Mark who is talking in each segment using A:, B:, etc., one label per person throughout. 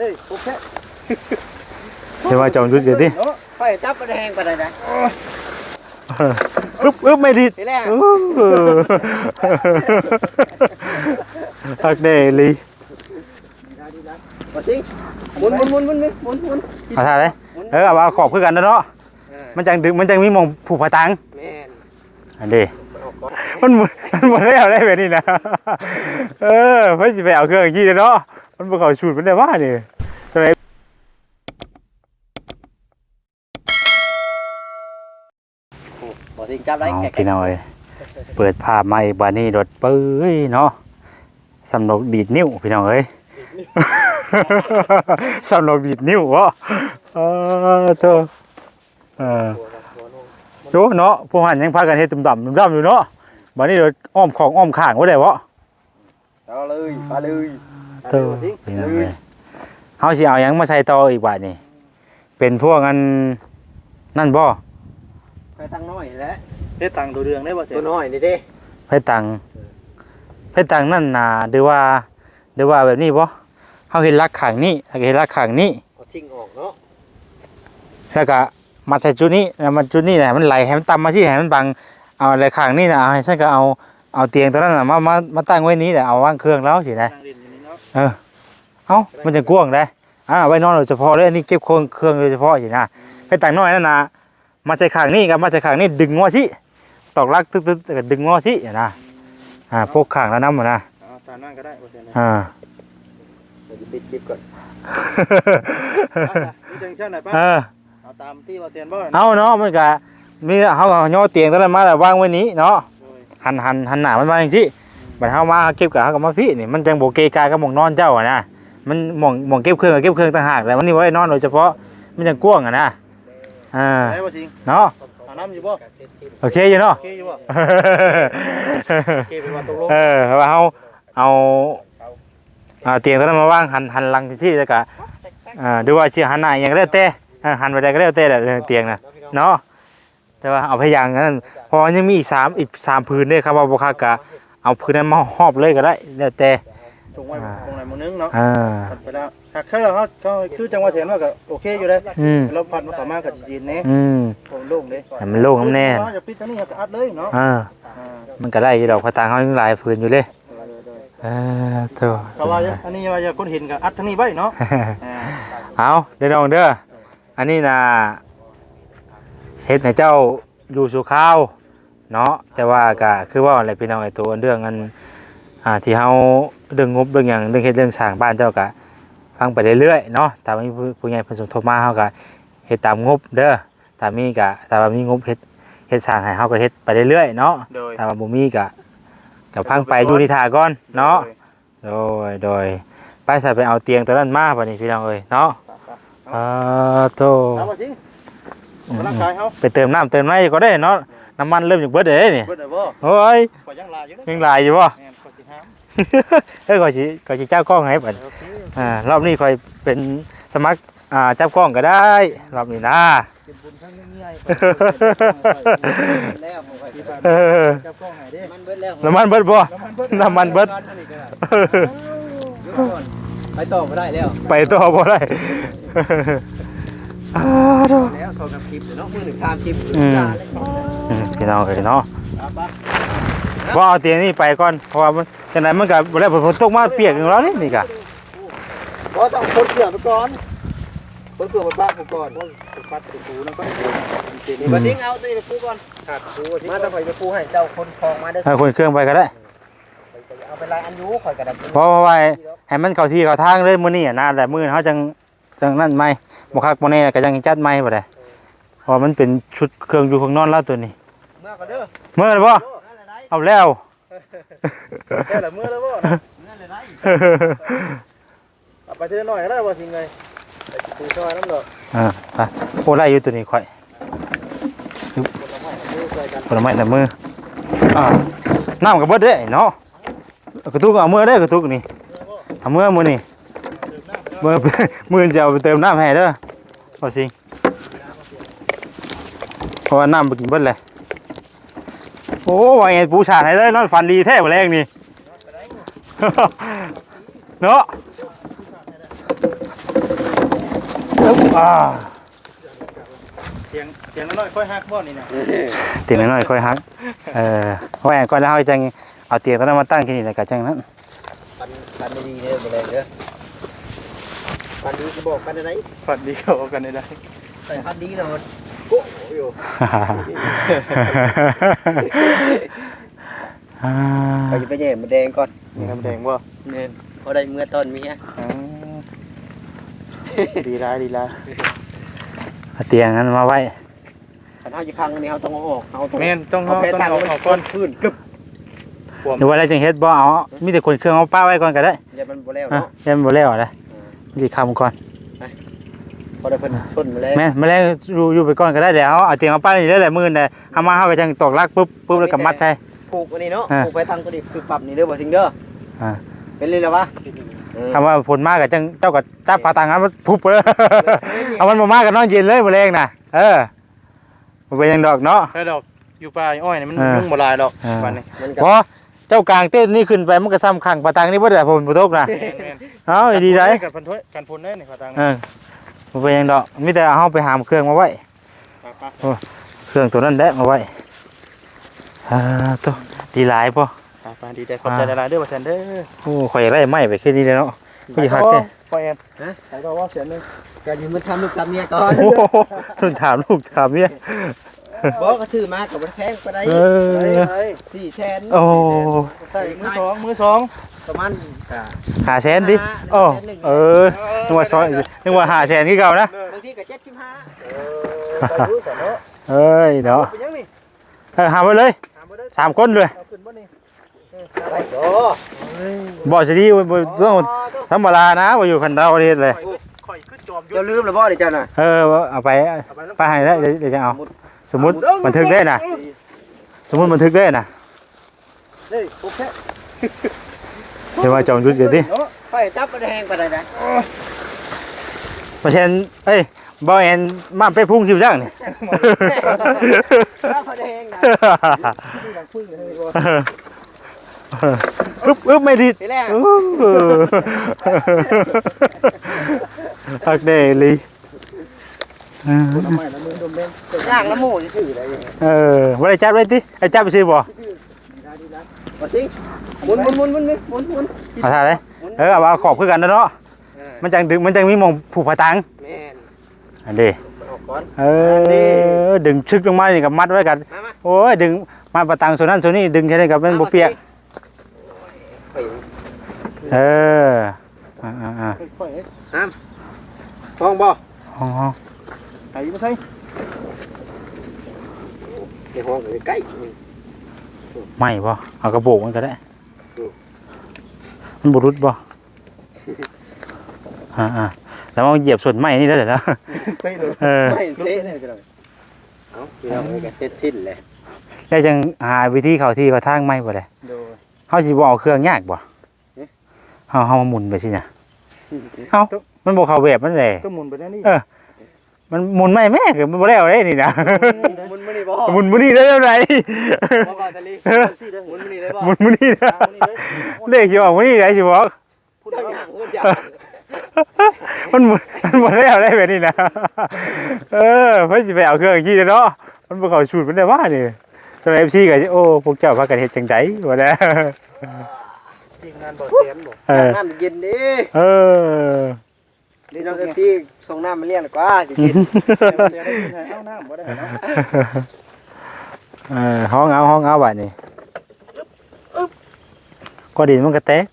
A: นี่โอเค
B: เดี๋ยวมาจองจุดเดี๋ยวดิ
A: เนาะไปจับกระแดงไปได้นะ
B: อึ๊บอึ๊บไม่ดี
A: ทีแรก
B: อู้ตักเดลี
A: มาสิหมุนหมุนหมุนหมุนหมุนหมุน
B: เอาท่าเลยเออเอาว่าขอบคือกันนะเนาะมันจังดึงมันจังมีหมองผูกผาตัง
A: แม่น
B: อันนี้มันบ่มันบ่ได้เอาได้แบบนี้นะเออเพิ่นสิไปเอาเครื่องขี้เนาะ มันบ่เข้าสูตรมันได้ว่านี่จังได
A: บ่สิจับได้
B: เอา
A: แก่
B: พี่น้อยเปิดภาพมาอีกบานนี้รถปื้ยเนาะสำนกดีดนิ้วพี่น้องเอ้ยสำนกดีดนิ้ววะเออเธอเออโจเนาะพวกหันยังพากันเฮ็ดตุ่มต่ำตุ่มต่ำอยู่เนาะบานนี้รถอ้อมของอ้อมข้างว่าได้วะ
A: เอาเลยไปเลย
B: เธอพี่น้องเอ้ยเฮาสิเอาหยังมาใส่ต่ออีกบาดนี่เป็นพวกอันนั่นบ่
A: ไปตั้งน้อยแหละ
C: เฮ็ดตังตัวเรืองได้บ่เสร็
A: ตัว
C: จ
A: น้อยนี่เด้
B: ไผตังไผตังนั่นน่ะหรือว่าหรือว่าแบบนี้บ่เฮาเห็นลักข้างนี้แล้วก็เห็นลักข้างนี้
A: ก็ทิ้งออกเนาะ
B: แล้วก็มาใส่จุดนี้แล้วมาจุดนี้แหละมันไหลให้มันต่ำมาที่ให้มันบังเอาอะไรข้างนี้นะเอาให้ฉันก็เอาเอาเตียงตัวนั้นน่ะมามามาตั้งไว้นี้แหละเอาวางเครื่องแล้วสินะ
C: นั่ง เล่นอยู่นี่เนาะ
B: เออ เอ้า มันจะกว้างได้อ่าเอาไว้นอนโดยเฉพาะเลยอันนี้เก็บเครื่องเครื่องโดยเฉพาะสินะให้ต่างน้อยนั่นนะมาใส่ข้างนี้กับมาใส่ข้างนี้ดึงงอสิตอกลักตึ๊ดๆก็ดึงงอสิอย่างนะอ่าพกข้างแล้วน้ำมันนะ
C: เอาตามนั่นก็ได้บ่เสร็จนะ
B: อ่า
A: เดี๋ยวจะปิดคลิปก่อน
C: นี่ถึงชั้นไหนป้า
B: เออ
C: เอาตามที่บ่เสร็จบ่
B: เอาเนาะมันก็มีเขาเอาย่อเตียงตัวนั้นมาแล้ววางไว้นี้เนาะหันหันหันหน้ามันมาอย่างที่ บัดเฮามาเก็บกับเฮากับมาพี่นี่มันจังโบเกกากับหมองนอนเจ้าอะนะมันหมองหมองเก็บเครื่องกับเก็บเครื่องต่างหากแต่มันนี่ไว้นอนโดยเฉพาะมันจังกว้างอะนะอ่า
C: ได้บ่จริง
B: เนาะ
C: เอาน้ำอยู่บ่
B: โอเคอยู่เนาะ
C: โอเคอยู่บ่โอเคเป็นว่าตกลง
B: เออเพราะว่าเฮาเอาเอาเตียงตัวนั้นมาวางหันหันหลังที่แล้วก็อ่าดูว่าสิหันหน้าอหยังก็แล้วแต่เออหันไปได้ก็แล้วแต่แหละเรื่องเตียงน่ะเนาะแต่ว่าเอาพยางนั้นเพอยังมีอีกสามอีกสามพื้นด้วยครับว่าบ่คักกะ เอาพื้นนั้นมาหอบเลยก็ได้แล้วแต่
C: ตรงไว้ตรงไหนมื้อนึงเนาะ
B: อ่า
C: ไปแล้วหากคือเราเขาคือจังหวะเสร็จว่าก็โอเคอยู่ได้
B: อืม
C: เราพัดมาต่อมาก็จีนแน่
B: อืม
C: ผมโล่งเด้
B: แต่มันโล่งน้ำแน่
C: เราจะปิดทางนี้ก็อัดเลยเนาะ
B: อ่า
C: อ่า
B: มันก็ได้อยู่ดอกพะตางเขายังหลายพื้นอยู่เลยเออโธ่
C: เขาว่าอันนี้ว่าจะคนเห็นก็อัดทางนี้ไว้เนาะอ่า
B: เอาเดี๋ยวน้องเด้อ อันนี้นะเฮ็ดให้เจ้าอยู่สู่ข้าว เนาะแต่ว่าก็คือว่าอะไรพี่น้องไอ้ตัวเรื่องอันอ่าที่เฮาเรื่องงบเรื่องหยังเรื่องเฮ็ดเรื่องสร้างบ้านเจ้าก็ฟังไปเรื่อยๆเนาะถ้ามีผู้ผู้ใหญ่เพิ่นสมทบมาเฮาก็เฮ็ดตามงบเด้อถ้ามีก็ถ้าว่ามีงบเฮ็ดเฮ็ดสร้างให้เฮาก็เฮ็ดไปเรื่อยๆเนาะ
C: โดย
B: ถ้าว่าบ่มีก็ก็พังไปอยู่นิทาก่อนเนาะโดยโดยไปใส่ไปเอาเตียงตัวนั้นมาบัดนี้พี่น้องเอ้ยเนาะอ่าโต
C: เอาบ่จริงกำลังกายเฮา
B: ไปเติมน้ำเติมน้ำก็ได้เนาะ น้ำมันเริ่มจากเบิดเด้นี่
C: เบิดได้บ่
B: โอ้ย
C: ก็ยังลายอยู่เด้
B: ยังหลายอยู่บ่
C: แม่นก็สิห้าม
B: เฮ้ยก่อยสิก่อยสิเจ้ากล้องให้บัด
C: โอเค
B: อ่ารอบนี้ค่อยเป็นสมัครอ่าจับกล้องก็ได้รอบนี้นะ
C: เป็นบุญทั้งนี้ใหญ่
A: แล้วผมไป
C: ที่บ้าน
B: เออ
C: จับกล้องให้เด้
A: มันเบิดแล้ว
B: น้ำมันเบิดบ่ น้ำมันเบิด
A: ไปต่อก็ได้แล้ว
B: ไปต่อบ่ได้ อ่าโธ่
A: แล้วสองกับคลิปเนาะมือหนึ่งสามคลิป
B: อืม อืมพี่น้องเอ้ยเนาะว่าเอาเตียงนี่ไปก่อนเพราะว่ามันจังไดมันก็บ่ได้ฝนตกมาเปียกอยู่แล้วนี่นี่ก็
A: เพราะต้องคนเกลือไปก่อนคนเกลือไปบ้านผมก่อน
C: ปัดไปปูแล้วก็
A: นี่มาทิ้งเอาตัวนี้ไปปูก่อนขาดปูมาต้องไปไปปูให้เจ้าคนคลองมาเด้อ
B: ให้คนเครื่องไปก็ได้
A: เอาไปลายอันยูข่อยกระดับ
B: เพราะว่าให้มันเข้าที่เข้าทางเลยมื้อนี้อะนะแต่มื้อเฮาจัง จังนั่นไหมบ่คักบ่แน่ก็จังจัดใหม่บ่ได้เพราะว่ามันเป็นชุดเครื่องอยู่ข้างนอนแล้วตัวนี้
A: เมื่อก่อนเด้อ
B: เมื่อแล้วบ่
A: นั่นแหละได้
B: เอาแล้ว
C: แค่ละมือแล้วบ่
A: นั่นแหละได้
C: เอาไปทีละหน่อยก็ได้บ่สิงไงไปปูซอยน้ำดอก
B: อ่าไปโอ้ได้อยู่ตัวนี้ค่อยผลไม้แต่มืออ่าน้ำก็เบิดเด้เนาะกระตุกเอามือได้กระตุกนี่เอามือมือนี่ มือมือจะเอาไปเติมน้ำให้เด้อบ่สิงเพราะว่าน้ำไปกินเบิดเลยโอ้ว่าไงปูชาดให้ได้นอนฟันดีแท้บ่แรงนี่เนาะบอ่า
C: เสียงเสียงน้อยๆค่อยฮักบ่นี่นะ
B: เตียงน้อยๆค่อยฮักเออเพราะว่าก่อนแล้วเฮาจังเอาเตียงตัวนั้นมาตั้งที่นี่แล้วก็จังนั้น
A: ปันปันไม่ดีเด้อบ่แรงเด้อ ปันดีก็บอกปันอะไร
C: ฝันดีเขากันได้
A: ใส่ปันดีเนาะโก้อยู่
B: อ่า
A: เราจะไปแย่มาแดงก่อน
C: นี่น้ำแดงบ่
A: เน่นพอได้เมื่อตอนเมีย
C: อืมดีร้ายดีร้าย
B: เอาเตียงนั้นมาไว้
A: ขันเท้าจะพังนี่เขาต้องเอาออกเอาต้อง
C: แม่นต้อง
A: เอา
C: เอา
A: แพ้
C: ต้อง
A: ตัง
C: เอา
A: มัน
C: ออก
A: ก้
C: ก่
A: อ
C: อน
A: นพื้นกึบ
B: หรือว่าอะไรจังเฮ็ดบ่เอามีแต่คนเครื่องเอาป้าไว้ก่อนก็ได้
A: อย่ามันบ่แล้ว
B: อะ
A: เนาะ
B: ยังบ่แล้วนะ สิคำก่อน
A: พอได้เพิ่นชนมาแล้ว
B: แม่นมาแล้วอยู่อยู่ไปก่อนก็ได้เดี๋ยวเอาเอาเตียงเอาป้านี่ได้แหละมื้อนี้เอามาเฮาก็จังตอกลักปุ๊บปุ๊บแล้วก็มัดใส่
A: ผูกอันนี้เนาะ
B: อะ
A: ผูกไปทางตัวนี้คือปรับนี่เด้อบ่สิงเด้ออาเป็นเลยแล้ววะเออ
B: คำว่าผลมากก็จังเจ้าก็จับปลาตังนั้นมันพุบเลย เอามันบ่มากก็นอนเย็นเลยบ่แรงน่ะ เออบ่เป็นหยังดอกเนาะ
C: แค่ดอกอยู่ป่าอ้อยนี่มัน
B: อ่ายุ่
C: ยุ่งบ่หลายดอก
B: อ่า
C: วันนี้
A: มันก็
B: เพราะเจ้ากลางเต้นนี่ขึ้นไปมันก็ซ้ำขังปลาตังนี่บ่ได้ผลบ่ตกนะ
C: แม่น
B: เอ้าดีได้
C: กันพันถ้วยกันพุนได้นี่ขอตังค์
B: เออบ่เป็นหยังดอกมีแต่เอาเฮาไปหามเครื่องมาไว้
C: ไป
B: เครื่องตัวนั้นแหละมาไว้อ่าตัวดีหลายป่ะ
C: ๆไปๆดีใจขอบใจหลายๆเด้อว่าแซนเด้อ
B: โอ้ข่อยอยากได้ไม้ไปแค่นี้เลยเนาะผู้หญิงฮักแท้
C: พ่อแอนฮะใส่ก็ว่าเสียนึง
A: ก็อยู่มันทำลูกกับเมียก่อน
B: โอ้โหต้องถามลูกถามเนี่ย
A: บอกก็ถือมากับมันแพงไปได้
B: เออ
A: สี่แสน
B: โอ้
C: ใส่มือสองมือสอง
A: ประมาณ
B: หาแสนดิโอ้เออนึกว่าซอยนึกว่าหาแสนที่เก่านะ
A: บางทีก็เจ็ดสิบห้า
C: ไปดูก่อนเนาะ
B: เอ้ยเนาะ
C: เป็นยังนี่
B: เออหาไปเลย
C: ถามบ่ได้
B: สามคนเลย
C: เอาขึ้นบ่นี่
A: อะไรโอ้
B: บ่สิดีบ่ต้องธรรมดานะบ่อยู่คันดาวประเทศเลย
C: ข่อยขึ้นจอมยุ
A: เจ้าลืมแล้วบ่ดิเจ้าน่ะ
B: เออเอาไป
C: เอาไปแล้ว
B: ไปให้ได้เดี๋ยวเดี๋ยวจะเอา สมมุติบันทึกได้นะสมมุติบันทึกได้นะ
C: เฮ้ยโอเค
B: เดี๋ยวมาจอมยุทธเดี๋ยวดิ
A: ไฟจับมันแห้งไปได้นะ
B: มาเชนเอ้ยบอแอนมาไปพุ่งคิวจังนี่
A: จับมันแห้งนะ
B: อึ๊บอึ๊บไม่ดี
A: ทีแรก
B: อู้ฮักเดลีเออ
A: ย่างน้ำหมูซื่อๆเลย
B: เออว่าได้จับไว้ติไอ้จับไปซื้อบ่
A: บ่สิหมุนหมุนหมุนหมุนหมุนหมุน
B: เอาท่าเลยเออเอาเอาขอบคือกันนะเนาะมันจังดึงมันจังมีหมองผูกผาตัง
A: แม่น
B: อันเด้
A: ออกก่อน
B: เออดึงชึกลงมานี่กับมัดไว้กัน
A: มามา
B: โอ้ยดึงมาประตังส่วนนั้นส่วนนี้ดึงแค่นี้กับมันบ่เปียก
A: ไป
B: เอออ่าอ่าอ่า
C: ค่อยๆเอ้ย
A: ห้องบ่
B: ห้องห้ อง
C: ไหนมาใส่
A: ในห้องอยู่ใกล้
B: ไม่บ่เอากระโบกมันก็ได้ มันบุรุษบ่อ่าอ่าแล้วมันเหยียบส่วนไม้นี่ได้เลยนะ
C: ไปเลย
B: เออ
A: ไม่เละเลยก็ได้เอ้าพี่น้องก็เสร็จสิ้นเลย
B: ได้จังหาวิธีเข้าที่เข้าทางไม้บ่ได้
C: โดย
B: เฮาสิบ่เอาเครื่องยากบ่เฮาเฮามาหมุนไปสิน่ะเอ้ามันบ่เข้าแบบมันเลย
C: ต้องหมุนไปด้านนี้
B: เออ มันหมุนไม่แม่คือมันบ่แล้วได้นี่นะ
A: หมุนมานี่บ่
B: หมุนมื้อนี้ได้แล้วได
A: บ่บ่ตะลีหมุนมานี่ได้บ่
B: หมุนมื้อนี้นะ
C: เอานี่เลย
B: เลขสิออกมื้อนี้ได้สิบอก
C: พูด
A: เจ้า
C: เอา
A: ย่างเงินจ้ะ
B: มันหมุนมันบ่แล้วได้แบบนี้นะเออเพิ่นสิไปเอาเครื่องขี้เนาะมันบ่เข้าสูตรมันได้ว่านี่สำหรับ FC ก็สิโอ้พวกเจ้าพากันเฮ็ดจังไดว่าแล้ว
C: ทีมงานบ่เสียนบ่
B: เออ
A: น้ำเย็นดิ
B: เออ
A: นี่น้องเอฟซีส่งน้ำมาเลี้ยงดีกว่าสิกิน
C: เสียได้กินให้เอาน้ำบ่ได้เนาะ
B: เออห้องเอาห้องเอาบัดนี้ก็ดินมันก็แตก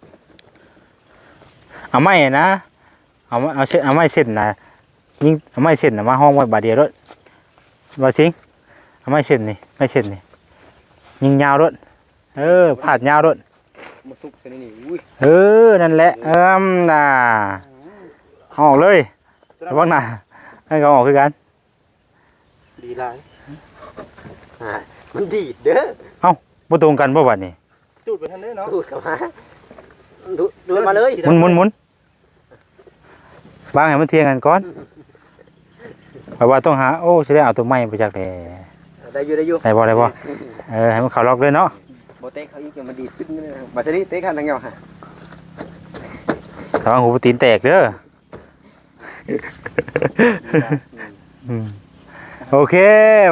B: เอาไม้อะนะเอาไม้เอาเส้นเอาไม้เส้นนะยิงเอาไม้เส้นน่ะมาห้องไว้บาดเดียวรถบ่สิงเอาไม้เส้นนี่ไม้เส้นนี่ยิงยาวรถเออพาดยาวรถ
A: มาสุกซะนี่นี่อุ้ย
B: เออนั่นแหละเอิ่มน่ะ เอาออกเลยระวังน่ะให้เขาออกคือกัน
C: ดีหลาย
A: มันดีดเด้อ
B: บ่ตรงกันบ่บัดนี้
C: จูดไปทางนี้เนาะ
A: ดูดเข้ามาดูดูดมาเลย
B: หมุนหมุนหมุนบางให้มันเทียงกันก่อนเพราะว่าต้องหาโอ้สิได้เอาตัวไม้ไปจากแหล่
A: ได้อยู่ได้อยู่
B: ได้บ่ได้บ่เออให้มันเข้าล็อกเลยเนาะ
A: บ่เตะเขาอีกอย่ามาดีดขึ้นเลยนะบัดนี้เตะขันทางเงาฮะ
B: ระวังหูตีนแตกเด้ออืม โอเค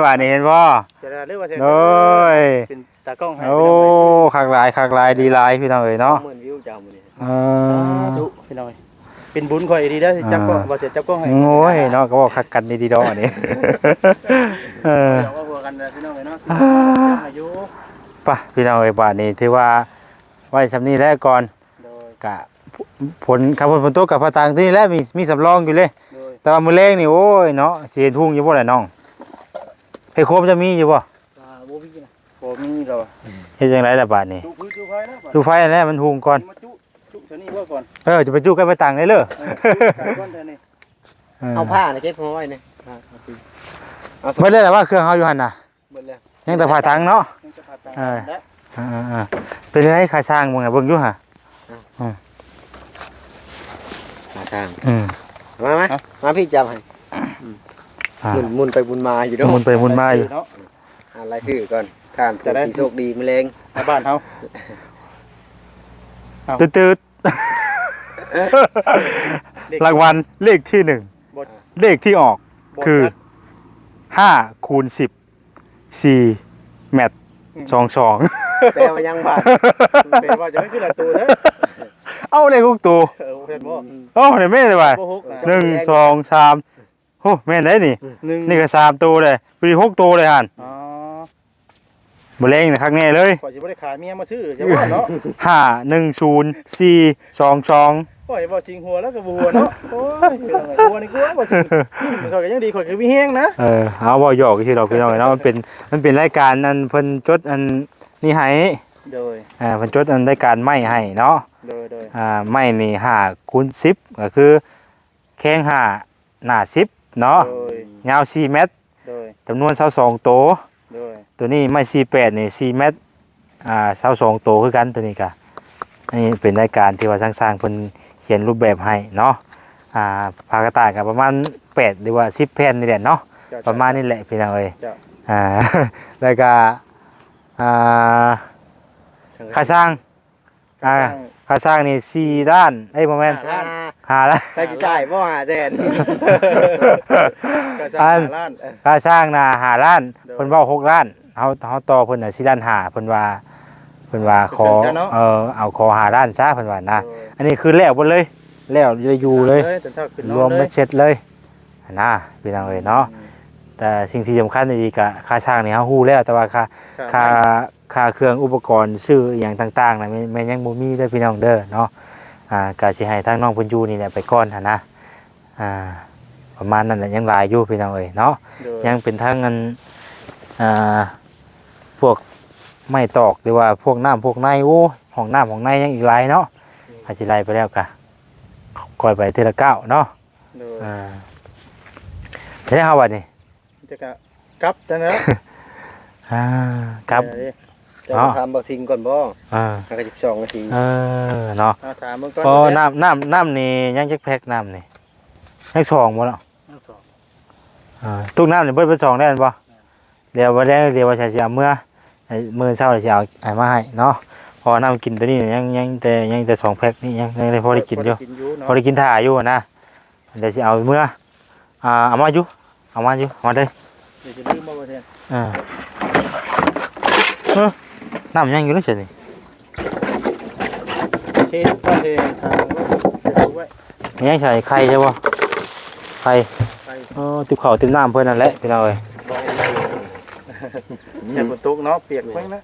B: ว่านี่เห็นบ่
C: จะได้เรียกว่าเสียง
B: โอ้ย
C: เป็นตากล้องให้
B: โอ้คักหลายคักหลายดีหลายพี่น้องเอ้ยเนาะ
A: หมื่นวิวเจ้ามื้อนี้
B: เอ
C: พี่น้อง
B: อ
C: สาธุพี่น้องเป็นบุญข่อยดีได้อสิจับก็บ่เสียจับกล้องให้
B: โอ้ยเนาะก็บอกคักกันดีๆดอกอันนี้เออ
C: เดี๋ยวว่าหัวกันนะพี่น้องเอ้ยเนาะอายุ
B: ป่ะพี่น้องเอ้ยบาทนี้ถือว่าไว้สำนี้แล้วก่อน
C: โดย
B: กะ ผลขับผลฝนตกกับพระตางที่นี่แหล้วมีมีสำรองอยู่เลย
C: โดย
B: แต่ว่ามือเล้งนี่โอ้ยเนาะเสียทุ่งอยู่บ่แหละน้องเฮ้ยโคมจะมีอยู่บ่
C: อ่าบ่มีนะบ่มีดอก
B: เฮ็ดจังไดล่ะบาดนี้
C: จุพื้นจุไฟนะ
B: ดูไฟอันนี้มันหุงก่อน
C: มาจุจุเท่านี้ว่าก่อน
B: เออจะไปจู้กันไปต่างได้เลย
C: เออจุก่อนเท่านี้
A: เอาผ้าน่ะเก็บเอาไว้นี่อ่าเอาสิเอา
B: เมื่อได้แต่ว่าเครื่องเฮาอยู่หั่นน่ะ
A: เบิดแล้ว
B: ยังแต่ผ่าทางเนาะ
C: ยังจะผ่าตัง
B: เออ
C: และ
B: อ่าๆเป็นไงค่าสร้างบ่ไงเบิ่งอยู่ห่ะ
A: มาสร้าง
B: อืม
A: มาไหมมาพี่จับให้
B: อ่า
A: หมุนหมุนไปบุญมาอยู่เด้อ
B: หมุนไปหมุนมาอยู่
C: เนาะ
A: อ่านรายชื่อก่อนข้ามจะได้โชคดีแมลง
C: ในบ้านเฮา
B: ตืดๆรางวัลเลขที่หนึ่ง
C: บท
B: เลขที่ออก
C: บท
B: คือ
C: นัด
B: ห้าคูณสิบสี่แมตสองสอง
A: แปลว่ายังบาท
C: เป็นว่าจะไม่ขึ้นหลายตัวเด้อ
B: เอาเลขหกตัว
C: เออเห็นบ่
B: โอ้เนี่ยแม่เลยว่ะ
C: บ่ฮกนะ
B: หนึ่งสองสามโอ้แม่นได้นี่
C: หนึ่ง
B: นี่ก็สามตัวเลยปีหกตัวเลยฮัน
C: อ๋อ
B: บ่เล่งนะครับแน่เลย
C: ข่อยสิบ่ได้ขายเมียมาซื้อจะว่าเนาะ
B: ห้าหนึ่งศูนย์สี่สองสอง
C: ข่อยบ่ชิงหัวแล้วก็บ่หัวเนาะโอ้ยหัวนี่กูว่าบ่ชิงมันข่อยก็ยังดีข่อยก็มีแฮงนะ
B: เออเอาบ่หยอกที่เราพี่น้องเนาะมันเป็นมันเป็นรายการอันเพิ่นจดอันนี่ให้
C: โดย
B: อ่าเพิ่นจดอันรายการไม่ให้เนาะ
C: โดยโดย
B: อ่าไม่นี่ห้าคูณสิบก็คือแข้งห้าหน้าสิบเนาะ
C: โดย
B: ยาวสี่เมตร
C: โดย
B: จำนวนเสาสองตัว
C: โดย
B: ตัวนี้ไม่สี่แปดนี่สี่เมตรอ่าเสาสองตัวคือกันตัวนี้กะอันนี้เป็นรายการที่ว่าสร้างๆเพิ่นเขียนรูปแบบให้เนาะอ่าพากระต่ายกับประมาณแปดหรือว่าสิบแผ่นนี่แหละเนาะ
C: เจ้
B: ประมาณนี้แหละพี่น้องเอ้ย
C: เจ้า
B: อ่า แล้วก็อ่าค่าสร้างอ่า ค่าสร้างนี่สี่ด้านเอ้ยโมเมนต์
A: อ่า
B: หาแล้ว
A: ใครจะจ่ายบ่หาแสน
C: ก็สร้างร้านเออ
B: ค่าสร้างน่ะหาล้าน
C: เด้อ
B: เพิ่นเว้าหกล้านเฮาเฮาต่อเพิ่นน่ะสี่ด้านหาเพิ่นว่าเพิ่นว่าขอ
C: เป็นเจ้าเนาะ
B: เออเอาขอหาล้านซะเพิ่นว่านะ
C: โดย
B: อันนี้คือแล้วหมดเลย แล้วจะอยู่เลย
C: จนเท่าขึ้นน
B: ร
C: อ
B: วนม
C: เล
B: มายเสร็จเลยนะพี่น้องเอ้ยเนาะแต่สิ่งที่สำคัญดีก็ค่าสร้างนี่เฮาฮู้แล้วแต่ว่าค่าค่า ค่าเครื่องอุปกรณ์ซื้ออหย่างต่างๆนะแม่แม่นยังบ่มีเด้อพี่น้องเด้อเนาะอ่าก็สิให้ทางน้องเพิ่นอยู่นี่แหละไปก่อนหั่นนะอ่าประมาณนั้นแหละยังหลายอยู่พี่น้องเอ้ยเนาะ
C: โดย
B: ยังเป็นทางเงินอ่าพวกไม้ตอกหรือว่าพวกน้ำพวกในโอ้ห้องน้ำห้องในยังอีกหลายเนาะอาจสิไล่ไปแล้วกะก่อยไปทีละก้าวเนาะ
C: โดย
B: อ่าเฮ็ดได้เฮาบัดนี้
C: จะกะกลับแต่นะ
B: อ่าครับ
C: เออ
A: จะมาทำบ่ซิงก่อนบ่
B: อ่า
A: ห้ากับ12นาที
B: เออเนาะ
C: เอาถามมึงก่อน
B: พอน้ำน้ำน้ำนี่ยังจักแพ็กน้ำนี่ยังสองบ่แล้ว
C: ทั้งสอง
B: อ่าตุกน้ำนี่เบิดไปสองได้แม่นบ่เดี๋ยวบ่ได้เดี๋ยวว่าจะสิเอาเมื่อให้มื้อเช้าสิเอาให้มาให้เนาะพอน้ำกินตัวนี้ยังยังแต่ยังแต่สองแพ็คนี่ยังยังได้พอได้กินอยู่
C: พกินอยู่เนาะ
B: พอได้กินถ่าอยู่นะเดี๋ยวสิเอาเมื่ออ่าเอามาอยู่เอามาอยู่เอามาเด้อ
C: เดี๋ยวจะลืมบ่ว่าเทน
B: อ่าเออ น้ำยังอยู่นี่เสินี่
C: เทก็เททางไว้
B: ยังใส่ไข่ใช่บ่ไข่
C: ไป
B: เออติบข้าวติบน้ำเพิ่นนั่นแหละพี่น้องเอ้ย
C: อย่าบนตุกเนาะเปียกเพิ่งนะ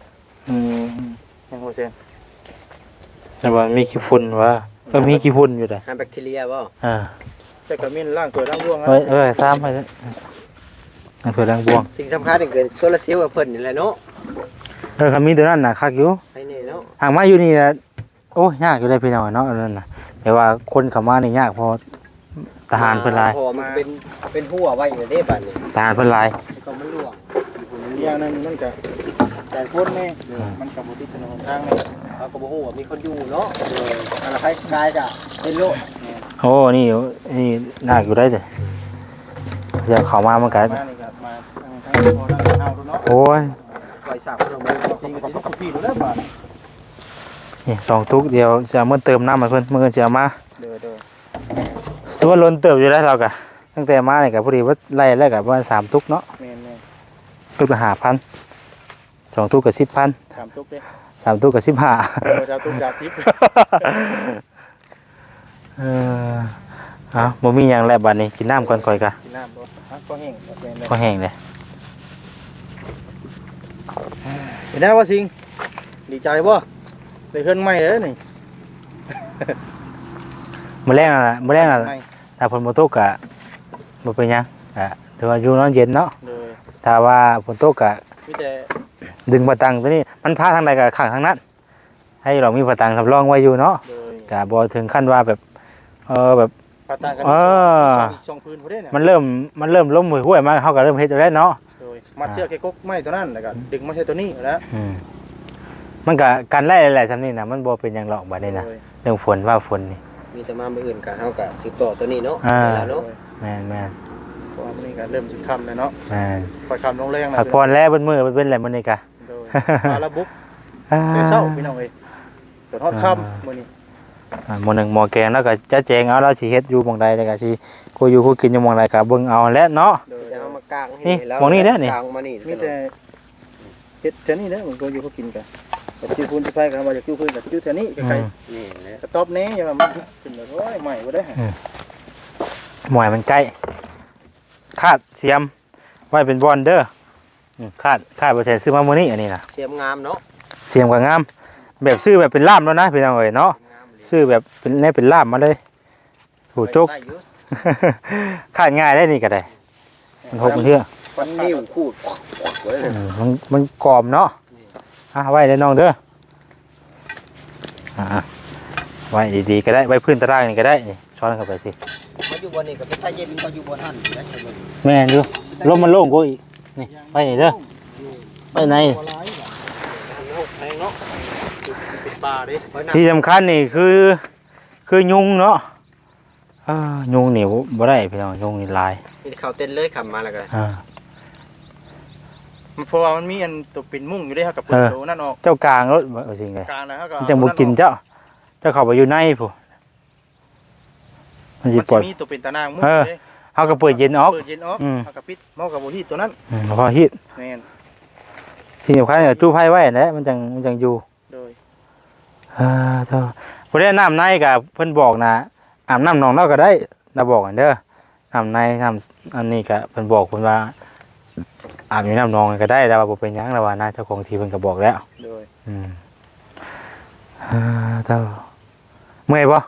B: อืม
C: ยังบ่เทน
B: แต่ว่ามีขี้ฝุ่นวะก็มีขี้ฝุ่นอยู่แต่
A: หาแบคทีเรียบ่
B: อ่า
C: จะกระมินล่างตัวล่างร่วง
B: เอ้ยเอ้ยซ้ำไปเลยนั่นเพื่อแรงบวง
A: สิ่งสำคัญนี่คือโซลาร์เซลล์กับเพิ่นนี่แหละเนาะ
B: เออคำมีตัวนั้นน่ะคักอยู่
A: ให้นี่เนาะ
B: ห่างมาอยู่นี่นะโอ้ยยากอยู่เลยพี่น้องเนาะอันนั่นน่ะแต่ว่าคนเข้ามานี่ยากเพอทหารเพิ่นหลาย
A: พอมันเป็นเป็นหัวไว้ในเด้บัดนี้
B: ทหารเพิ่นหลาย
A: ก็มันล่วง
C: อย่างนั้นมันก็แต่คนนี่มันกับบุตรถนนทางนี่
A: เขาก็บ่ฮู้ว่ามีคนอยู่เนาะเอออะไรคล้ายๆจะเป็นโลก
B: โอ้นี่นี่ยากอยู่ได้แต่อยากเข้ามามันก็
C: มานี่ก็มาทางทางพอทางเอาเนาะ
B: โอ้ย
A: ปล่อยสับลงมา
C: จริงก็สิทุกพี่รู้แล้วบ่
B: นี่สองตุกเดียวจะเอามื่อเติมน้ำมาเพิ่นเมื่อจะเอามา
C: เด้อเด้อ
B: ถือว่าล้นเติบอยู่แล้วเราก็ตั้งแต่มาเนี่ยก็พอดีว่าไล่แล้วก็ประมาณสามทุกเนาะ
C: แม่นแม่น
B: ทุกละห้าพันสองทุกกับสิบพัน
C: ถามทุกเด้
B: สามทุกกับสิบห้า
C: เออจะทุกจากทิพย์
B: เออเอาบ่มีหยังแล้วบัดนี้กินน้ำก่อนค่อยกะ
C: กินน้ำบ่ฮักก็แห้งก็เป็นเลย
B: ก็แห้งเลย
C: เห็นได้ว่าสิงดีใจบ่ได้เฮือนใหม่เด้อนี่
B: มื้อแรกน่ะมื้อแรกน่ะ
C: ใหม่
B: ถ้าฝนบ่ตกก็บ่เป็นหยังก็ถือว่าอยู่นอนเย็นเนาะ
C: เลย
B: ถ้าว่าฝนตกก็
C: มีแต่
B: ดึงประตังตัวนี้ มันพาทางใดก็ข้างทางนั้น ให้เรามีประตังสำรองไว้อยู่เนาะ
C: เลย
B: ก็บ่ถึงขั้นว่าแบบเออแบบ
C: ปาตากัน
B: เออ
C: อีกสองพื้นบ่ได้น่ะ
B: มันเริ่มมันเริ่มล้มห้วยๆมาเฮาก็เริ่มเฮ็ดแล้วเนาะ
C: เลย มัดเชือกแค่กกไม้ตัวนั้นแล้วก็ดึงมาใส่ตัวนี้แล้ว
B: อืมมันก็กันไล่หลายๆซำนี่น่ะมันบ่เป็นหยังหรอกบัดนี้นะ
C: เลย
B: เรื่องฝนว่าฝนนี่
A: มีแต่มามื้ออื่นก็เฮาก็สิต่อตัวนี้เนาะ
B: อ่า
A: เวลเนาะ
B: แม่นแม่น
C: เพราะว่ามันนี่ก็เริ่มสิค่ำแล้วเนาะ
B: แม่น
C: ค่อยค่ำลงแรงแล้ว
B: พักผ่อนแล้วเบิ่นมื้อเบิ่นอะไรมื้อนี้กะ
C: โดยมาแล้วบุ๊กแต่เช้าพี่น้องเอ้ยจนฮอดค่ำมื้อนี้
B: อ่าหมอหนึ่งหมอแกงแล้วก็จะแจงเอาเราสิเฮ็ดอยู่หม่องใดแล้วก็สิกูอยู่กูกินอยู่หม่องใดก็เบิ่งเอาแหล้วเนาะ
C: โด ย
A: จะเอามากางให้
B: นี่
A: แล้ว
B: หม้องนี้เด้อนี่
A: กางมานี่
C: มีแต่เฮ็ดแค่นี้เด้อมันก็อยู่เขากินกันแต่จิ้วพูนที่ไผกันว่าจะจิ้วพื้นกับจิ้วแค่นี้
B: อื
C: ไกล
B: ม
A: นี่แหละ
C: ๆกระต๊อบแหนี้อย่ามามันขึ้นแบบโอ้ยใหม่บ่ได้
B: หมวยมันใกล้คาดเสียม ไว้เป็นบอลเด้ออืมคาดคาดบ่ใช่ซื้อมามื้อนี้อันนี้น่ะ
A: เสียมงามเนาะ
B: เสียมก็งาม แบบซื้อแบบเป็นล่ามแล้วนะพี่น้องเอ้ยเนาะ
A: งามเลย
B: ซื้อแบบเป็นแน่เป็นล่ามมาเลยถูกจุก
A: ได้อยู่
B: คาดง่ายได้นี่ก็ได้ มันหกมันเทื่อ
A: มันนิ้วขูดไว้เลย
B: อืมมันมันกรอบเนาะอะไว้เลยน้องเด้ออะไว้ดีๆก็ได้ไว้พื้นตารางนี่ก็ได้นี่ช้อนเข้าไปสิ
A: มาอยู่บนนี่ก็เป็นตาเย็นก็อยู่บนหันนะ
B: แม่นอยู่ลมมันโล่งกูอีกนี่ไปนี่เด้อไปไหน
A: แพงเนาะเป็นปลาเด้
B: ที่สำคัญนี่คือคือยุงเนาะ อ่ายุงนี่บ่ได้พี่น้องยุงนี่หลาย
A: มีเขาเต้นเลยขับมาแล้วกัน
B: อ่า
C: มันเพราะว่ามันมีอันตัวปิ่นมุ่งอยู่เด้เฮากับเปิด
B: เออ
C: ตัวนั่นออก
B: เจ้ากลางรถว่าสิ่งไง
C: กลางแล้วเฮาก็
B: มันจังบ่กินเจ้า เจ้าเข้าไปอยู่ในผู้มันสิ
C: มัน
B: ปล
C: สิ
B: ด
C: มีตัวปิ่นตะนางมุ่ง
B: เออ
C: เด้
B: เฮาก็เปิดเย็นออก
C: เปิดเย็นออก
B: อืม
C: เฮาก็ปิดเมากับบ่ที่ตัวนั้น
B: อืมพอฮิต
C: แม่น
B: ที่สำคัญก็ตู้ไผไว้นั่นแหละมันจังมันจังอยู่
C: โดย
B: อ่าเท่าบ่ได้น้ำในก็เพิ่นบอกนะ อาบน้ำหนองเราก็ได้น่ะบอกกันเด้อน้ำในน้ำอันนี้ก็เพิ่นบอกเพิ่นว่าอาบอยู่น้ำหนองก็ได้แต่ว่าบ่เป็นหยังแล้วว่านะเจ้าของที่เพิ่นก็บอกแล้ว
C: โดย
B: อืมอ่าเท่าเมื่อยบ่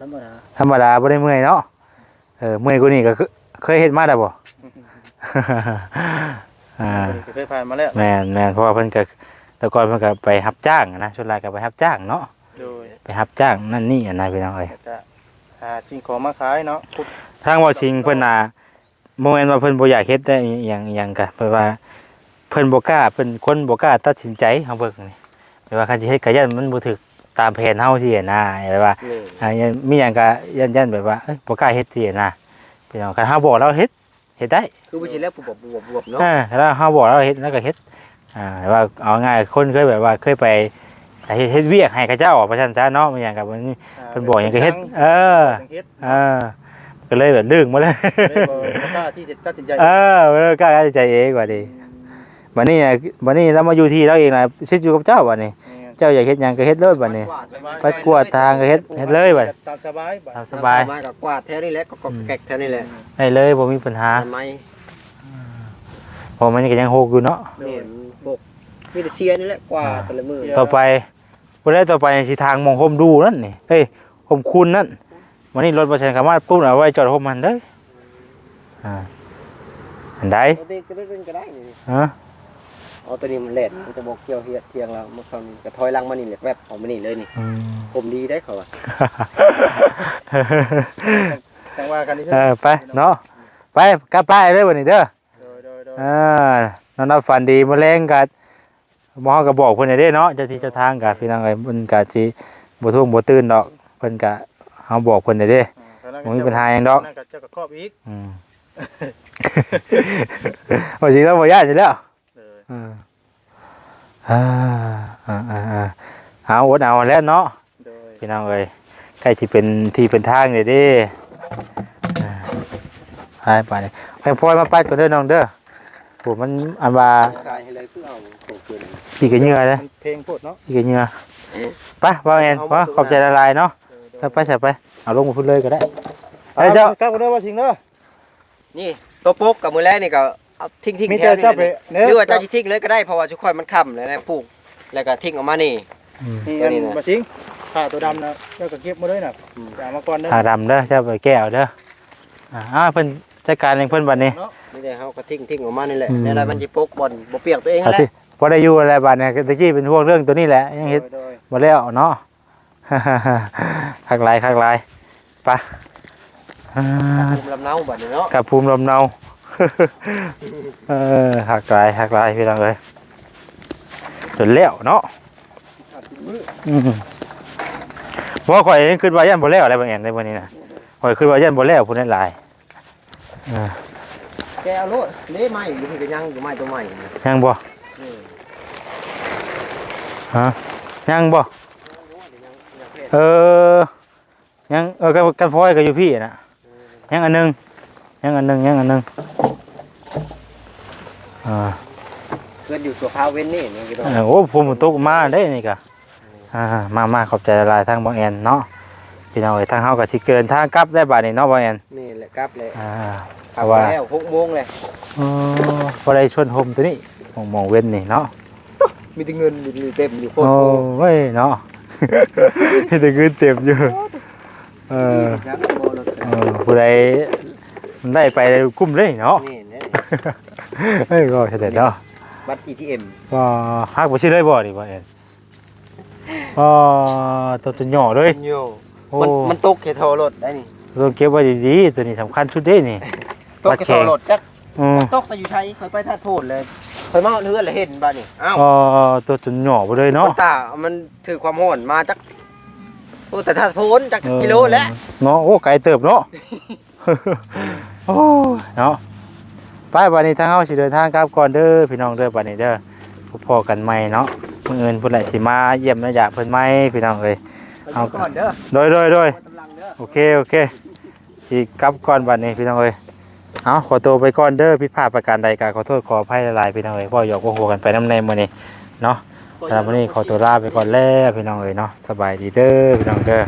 C: ธรรมดา
B: ธรรมดาบ่ได้เมื่อยเนาะเออเมื่อยกว่านี้ก็คือเคยเฮ็ดมาได้บ่ อ่า
C: เคยผ่านมาแล้ว
B: แม่นแม่นเพราะว่าเพิ่นก็แต่ก่อนเพิ่นก็ไปรับจ้างอะนะส่วนหลายก็ไปรับจ้างเนาะ
C: โดย
B: ไปรับจ้างนั่นนี่อันนั้นพี่น้องเอ้ย
C: จะหาสิ่งของมาขายเนาะพุด
B: ทางว่าสิงเพิ่นน่ะบ่แม่นว่าเพิ่นบ่อยากเฮ็ดได้อหยังหยังก็เพราะว่าเพิ่นบ่กล้าเพิ่นคนบ่กล้าตัดสินใจเฮาเบิ่งนี่แปลว่าคันสิเฮ็ดก็ยันมันบ่ถูกตามแผนเฮาสินะแบบว่า
A: นี่
B: อ่ายันมีหยังก็ยันยันแบบว่าเอ้ยบ่กล้าเฮ็ดสินะพี่น้องคันเฮาบอกเราเฮ็ดเฮ็ดได้
A: คือวิธีแล้วบวบบวบบวบเนาะ
B: เออแล้วเฮาบอกเราเฮ็ดแล้วก็เฮ็ดอ่าแต่ว่าเอาง่ายคนเคยแบบว่าเคยไป เฮ็ดเฮ็ดเวียกให้เขาเจ้าว่าซั่นซะเนาะมีหยังก็มันเพิ่นบอกหยังก็เฮ็ดเออ
C: เฮ็ด
B: เออก็เลยแบบลึกมาเลย
C: เลยบ่บ่กล้าที่จะตัดสินใจ
B: เออเออกล้าใจเองกว่าดีบัดนี้น่ะบัดนี้เรามาอยู่ที่เราเองน่ะสิอยู่กับเจ้าบัดนี้ เจ้าอยากเฮ็ดหยังก็เฮ็ดเลยบัดนี้ไปกวาดทางก็เฮ็ดเฮ็ดเลยบัด
C: ตามสบายบัด
B: ตามส
A: ส
B: บาย
A: บายกับกวาดแท้นี่แหละก็ก็แกกแท้นี่แหละ
B: ได้เลยบ่มีปัญหา
A: ทำไม
B: เพราะมันก็ยังโฮกอยู่เนาะ
A: นี่บกมีแต่เชียนี่แหละกวาดแต่ละมือ
B: ต่อไป บ่ได้ต่อไปสิทางมองโฮมดูนั่นนี่เอ้ยโฮมคุณนั่นวันนี้รถบ่ใช่สามารถปุ๊บเอาไว้จอดโฮมมันเด้ออ่าอันใด
A: เอาตัวนี้ก็ได้ก็ได้นี่
B: ฮะ
A: เอาตัวนี้มันแหลดมันจะบอกเกี่ยวเฮียเทียงเราเมื่อคราวนี้ก็ถอยหลังมานี่แหละแวบออกมานี่เลยนี่
B: อืม
A: ผมดีได้เขาอะ
C: จังว่ากันนี่
B: เออไปเนาะไปกลับไปเด้อวันนี้เด้อ
C: โดยโดยโดย
B: อ่านอนรับฝันดีมื้อแรงกัด หมอก็บอกเพิ่นให้เด้เนาะเจ้าที่เจ้าทางกะพี่น้องเอ้ยเพิ่นกะสิบ่ทุ่งบ่ตื่นดอกเพิ่นกะเฮาบอกเพิ่นให้เด้ บ่มีปัญหาหยังดอก
C: นั่นก็เจ้าก็ครอบอีก
B: อืมว่าสิแล้วบ่ยากอยู่แล้ว
C: เออ
B: อืมอ่าอ่าอ่าอ่าเอาอดเอาแล้วเนาะ
C: โดย
B: พี่น้องเอ้ยใกล้สิเป็นที่เป็นทางเลยเด้อ่าไปไปเลยให้พ่อยมาปัดก่อนเด้อน้องเด้อโหมันอันว่า
A: ขายให้เลยคือเอาโคกิน
B: พี่กระเหงื่อเลย
C: มันเพลงโพดเนาะ
B: พี่กระเหงื่อไปบ่าวแอนบ่ขอบใจละลายเนาะไปไปใส่ไปเอาลงมาพูดเลยก็ได้
C: เอา
B: เอ้ยเจ้า
C: กลับกันเด้อว่าสิงเด้อ
A: นี่ตัวโป๊กกับมือแรกนี่ก็เอาทิ้งทิ้ง
C: มี
A: แค่
C: แต่
A: นี้
C: เจ้าไป
A: เลย
C: เนื้อ
A: หรือว่าเจ้าสิทิ้งเลยก็ได้เพราะว่าทุกคนมันค่ำแล้วนะปลูกแล้วก็ทิ้งออกมานี่
C: นี่อัน
A: นี่นะ
C: มาสิงผ้าตัวดำนะเจ้าก็เก็บมาด้วยน่ะอย่ามาก่อนเด้อ
B: หาดำเด้อเจ้าไปแก้วเด้ออ่าอ่าเพิ่นจัดการเองเพิ่นบัดนี้
A: นี่แหละเฮาก็ทิ้งทิ้งออกมานี่แหละ
B: อืม
A: แล้วแล้วมันสิปกบ่อนบ่เปียกตัวเอง
B: เอา
A: นั่นแห
B: ที่
A: ละ
B: พอได้อยู่อะไรบัดเนี่ยตะกี้เป็นห่วงเรื่องตัวนี้แหละยังเฮ็ด
C: โดย
B: บ่แล้วเนาะ คักหลายคักหลายไปอ่า
A: ภูมิลำเนาบัดนี้เนาะ
B: กับภูมิลำเนา เออคักหลายคักหลายพี่น้องเอ้ยจนแล้วเนาะอืมบ่ข่อยยังคิดว่ายันบ่แล้วอะไรบางแอนในวันนี้น่ะข่อยคิดว่ายันบ่แล้วพุ่นนั่นหลาย
A: แกเอาโลดเละไม้อยู่ที่ก็ยังอยู่ไม้ตัวใหม่นี่
B: ยังบ่
A: นี่
B: ฮะยังบ่เออยังเออกันกันพลอยก็อยู่พี่น่ะยังอันหนึงยังอันหนึงยังอันหนึงอ่า
A: เกิดอยู่ตัวพาวเว้นนี่นี่พี่น้อง
B: เออโอ้ผมตกมาได้นี่กะอ่ามามาขอบใจละลายทางบางแอนเนาะพี่น้องเอ้ยทางเฮาก็สิเกินทางกลับได้บาดนี้เนาะบางแอน
A: นี่แหละครับเลย
B: อ่าเพ
A: ขับ
B: ราะว่า
A: แล้ว6โมงเลย
B: เออบ่ได้ชวนโฮมตัวนี้มองมองเว้นนี่เนาะ
A: มีแต่เงินอยู่นี่เต็มอยู่โคต
B: โอ้
A: ร
B: ยเนาะมีแต่เงินเต็มอยู่เออ
A: ครับโมรถ
B: เออผู้ใดได้ไปกุ้มเลยเนาะ
A: นี่นี่
B: เฮ้ยก็เฉยๆเนาะ
A: บัตร ATM
B: ก็ฮักบ่ชื่อเลยบ่ดิบางแอนอ๋อตัวตัวหย่อเลย
A: โย
B: โอ้
A: มันมันตกแค่โทรรถได้นี่
B: ต้องเก็บไว้ดีๆตัวนี้สำคัญชุดเด้นี่
A: ตกแค่โทรรถจัก
B: อืม
A: ตกแต่อยู่ไทยเคยไปท่าโทษเลย เคยมาเรือเลยเห็นบ้านี่อ้าว
B: อ๋อตัวจนหย่อไปเลยเนาะ
A: ตา มันถือความโหดมาจักโอ้แต่ถ้าโพนจักกิโลแล้ว
B: เนาะโอ้ไกลเติบเนาะโอ้เนาะไปบัดนี้ทางเฮาสิเดินทางกลับก่อนเด้อพี่น้องเด้อบัดนี้เด้อพบพอกันใหม่เนาะมื้ออื่นพุ่นแหละสิมาเยี่ยมนะอยากเพิ่นใหม่พี่น้องเอ้ยเอา
A: ก่อนเด้อ
B: โดยโดยโดยโอเคโอเคสิกลับก่อนบัดนี้พี่น้องเอ้ย เอาขอตัวไปก่อนเด้อพิพาทประการใดก็ขอโทษขออภัยหลายๆพี่น้องเอ้ยพ่อหยอกก็หัวกันไปน้ำในมื้อนี้เนาะสำหรับวันนี้ขอตัวลาไปก่อนแล้วพี่น้องเอ้ยเนาะสบายดีเด้อพี่น้องเด้อ